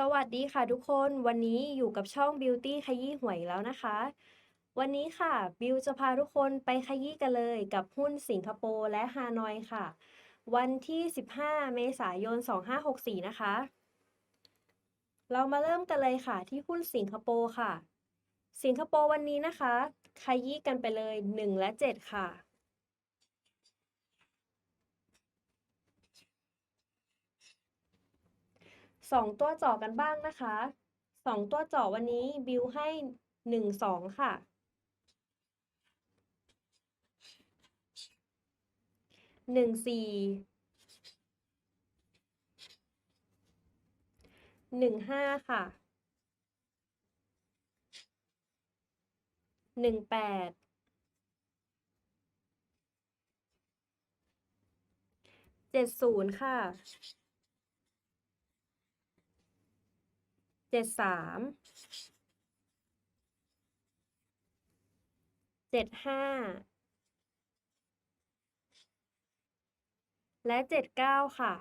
สวัสดีค่ะทุกคนวันนี้อยู่กับช่อง Beauty ขยี้หวยแล้วนะคะ วันนี้ค่ะบิวจะพาทุกคนไปขยี้กันเลยกับหุ้นสิงคโปร์และฮานอยค่ะ วันที่ 15 เมษายน 2564 นะคะ เรามาเริ่มกันเลยค่ะที่หุ้นสิงคโปร์ค่ะ สิงคโปร์วันนี้นะคะ ขยี้กันไปเลย 1 และ 7 ค่ะ สองตัวเจาะกันบ้างนะคะสองตัวเจาะวันนี้บิวให้หนึ่งสองค่ะ หนึ่งสี่หนึ่งห้าค่ะหนึ่งแปดเจ็ดศูนย์ค่ะ เจ็ดสามเจ็ดห้าและเจ็ดเก้าค่ะ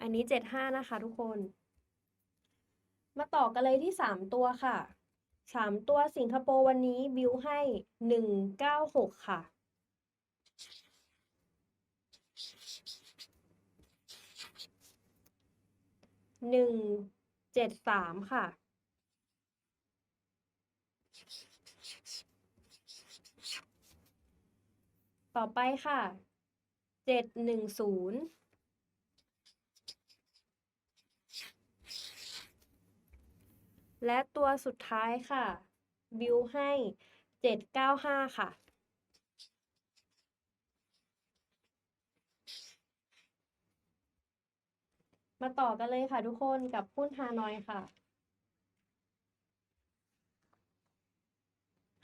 อันนี้เจ็ดห้านะคะทุกคน มาต่อกันเลยที่สามตัวค่ะสามตัวสิงคโปร์วันนี้บิวให้หนึ่งเก้าหกค่ะ หนึ่งเจ็ดสามค่ะ ต่อไปค่ะเจ็ดหนึ่งศูนย์และตัวสุดท้ายค่ะ บิวให้เจ็ดเก้าห้าค่ะ มาต่อกันเลยค่ะทุกคนกับหุ้นฮานอยค่ะ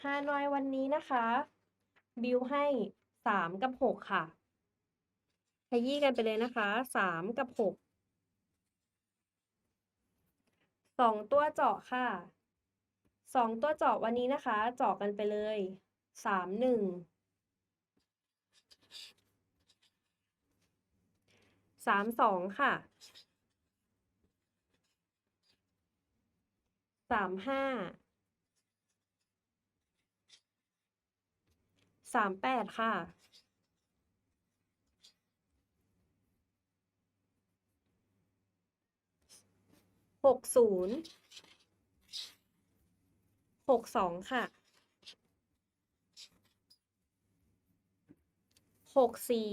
ฮานอยวันนี้นะคะ บิวให้สามกับหกค่ะขยี้กันไปเลยนะคะสามกับหกสองตัวเจาะค่ะสองตัวเจาะวันนี้นะคะ เจาะกันไปเลยสามหนึ่งสามสองค่ะ สามห้าสามแปดค่ะหกศูนย์หกสองค่ะหกสี่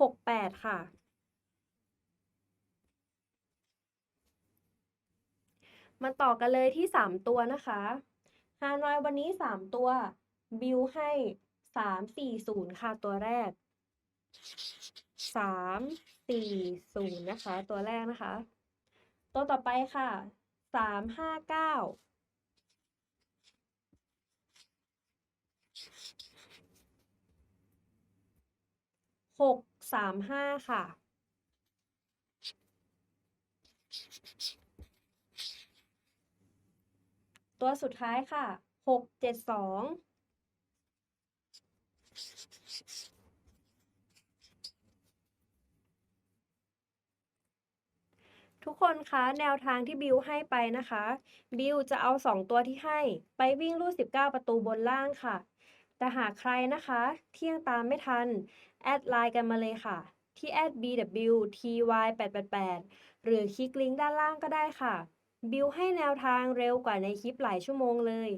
หกแปดค่ะ มาต่อกันเลยที่สามตัวนะคะฮานอยวันนี้สามตัว บิวให้สามสี่ศูนย์ค่ะตัวแรกสามสี่ศูนย์นะคะ ตัวแรกนะคะ ตัวต่อไปค่ะสามห้าเก้าหกสามห้าค่ะ ตัวสุดท้ายค่ะหกเจ็ดสองทุกคนคะแนวทางที่บิวให้ไปนะคะ บิวจะเอา 2 ตัวที่ให้ไปวิ่งลู่19 ประตูบนล่างค่ะ แต่หากใครนะคะ เที่ยงตามไม่ทัน แอดไลน์กันมาเลยค่ะ ที่ @bwty888 หรือคลิกลิงก์ด้านล่างก็ได้ค่ะ บิวให้แนวทางเร็วกว่าในคลิปหลายชั่วโมงเลย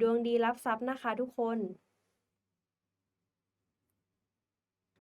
ดวงดีรับทรัพย์นะคะทุกคน